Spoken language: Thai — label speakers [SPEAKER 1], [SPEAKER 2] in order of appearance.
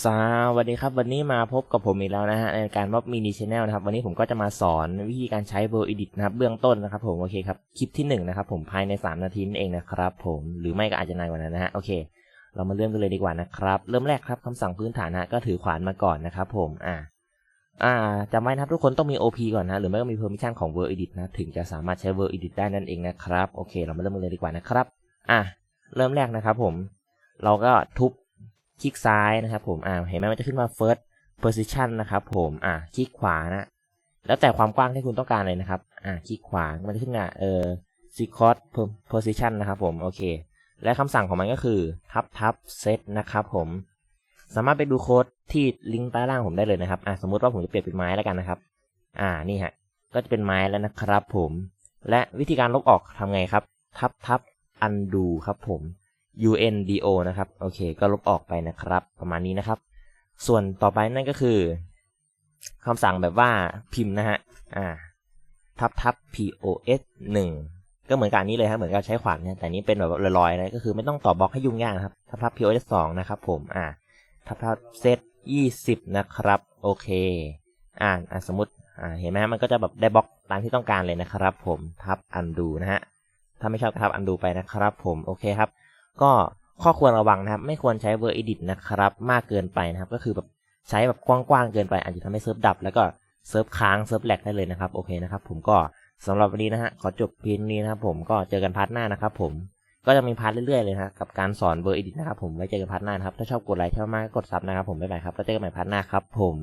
[SPEAKER 1] สวัสดีครับวันนี้มาพบกับผมอีกแล้วนะฮะในการม็อบมินิชแนลนะครับวันนี้ผมก็จะมาสอนวิธีการใช้ v e r Edit นะครับเบื้องต้นนะครับผมโอเคครับคลิปที่หนึ่งนะครับผมภายใน 3 นาทีนั่นเองนะครับผมหรือไม่ก็อาจจะนานกว่านั้นนะฮะโอเค เรามาเริ่มกันเลยดีกว่านะครับ เริ่มแรกครับคำสั่งพื้นฐานนะก็ถือขวานมาก่อนนะครับผมอ่าอ่าจำไว้นะครับทุกคนต้องมี OP ก่อนนะหรือไม่ก็มี permission ของ v e r Edit นะถึงจะสามารถใช้ v e r Edit ได้นั่นเองนะครับโอเค เรามาเริ่มกันเลยดีกว่านะครับอะเริ่มแรกนะครับผมเราก็ทุบ คลิกซ้ายนะครับผมอ่าเห็นไหมมันจะขึ้นมา first position นะครับผมอ่าคลิกขวานะแล้วแต่ความกว้างที่คุณต้องการเลยนะครับอ่าคลิกขวามันจะขึ้นมาเออ secret position นะครับผมโอเค และคำสั่งของมันก็คือทับทับ set นะครับผมสามารถไปดูโค้ดที่ลิงก์ใต้ล่างผมได้เลยนะครับอ่าสมมุติว่าผมจะเปลี่ยนเป็นไม้แล้วกันนะครับ อ่านี่ฮะก็จะเป็นไม้แล้วนะครับผม และวิธีการลบออกทำไงครับ ทับทับ undo ครับผม undo นะครับ โอเค ก็ลบออกไปนะครับ ประมาณนี้นะครับ ส่วนต่อไปนั่นก็คือคำสั่งแบบว่าพิมพ์นะฮะ อ่า ทับทับ pos 1ก็เหมือนกับนนี้เลยครับ เหมือนกับใช้ขวานเนี่ย แต่นี้เป็นแบบลอยๆนะก็คือไม่ต้องต่อบล็อกให้ยุ่งยากครับ ทับทับ pos 2นะครับผม อ่า ทับทับเซตยี่สิบนะครับ โอเค อ่าสมมติ อ่า เห็นไหมมันก็จะแบบได้บล็อกตามที่ต้องการเลยนะครับ ผม ทับ undo นะฮะ ถ้าไม่ชอบก็ทับ undo ไปนะครับ ผม โอเคครับ ก็ข้อควรระวังนะครับ ไม่ควรใช้ Word Edit นะครับ มากเกินไปนะครับ ก็คือแบบใช้แบบกว้างๆเกินไป อาจจะทำให้เซิร์ฟดับ แล้วก็เซิร์ฟค้างเซิร์ฟแหลกได้เลยนะครับโอเคนะครับผมก็สำหรับวันนี้นะฮะขอจบเพียงนี้นะครับผมก็เจอกันพาร์ทหน้านะครับผมก็จะมีพาร์ทเรื่อยๆเลยนะกับการสอน Word Edit นะครับผมไว้เจอกันพาร์ทหน้านะครับถ้าชอบกดไลค์ชอบมากก็กดซับนะครับผมบ๊ายบายครับแล้วเจอกันใหม่พาร์ทหน้าครับผม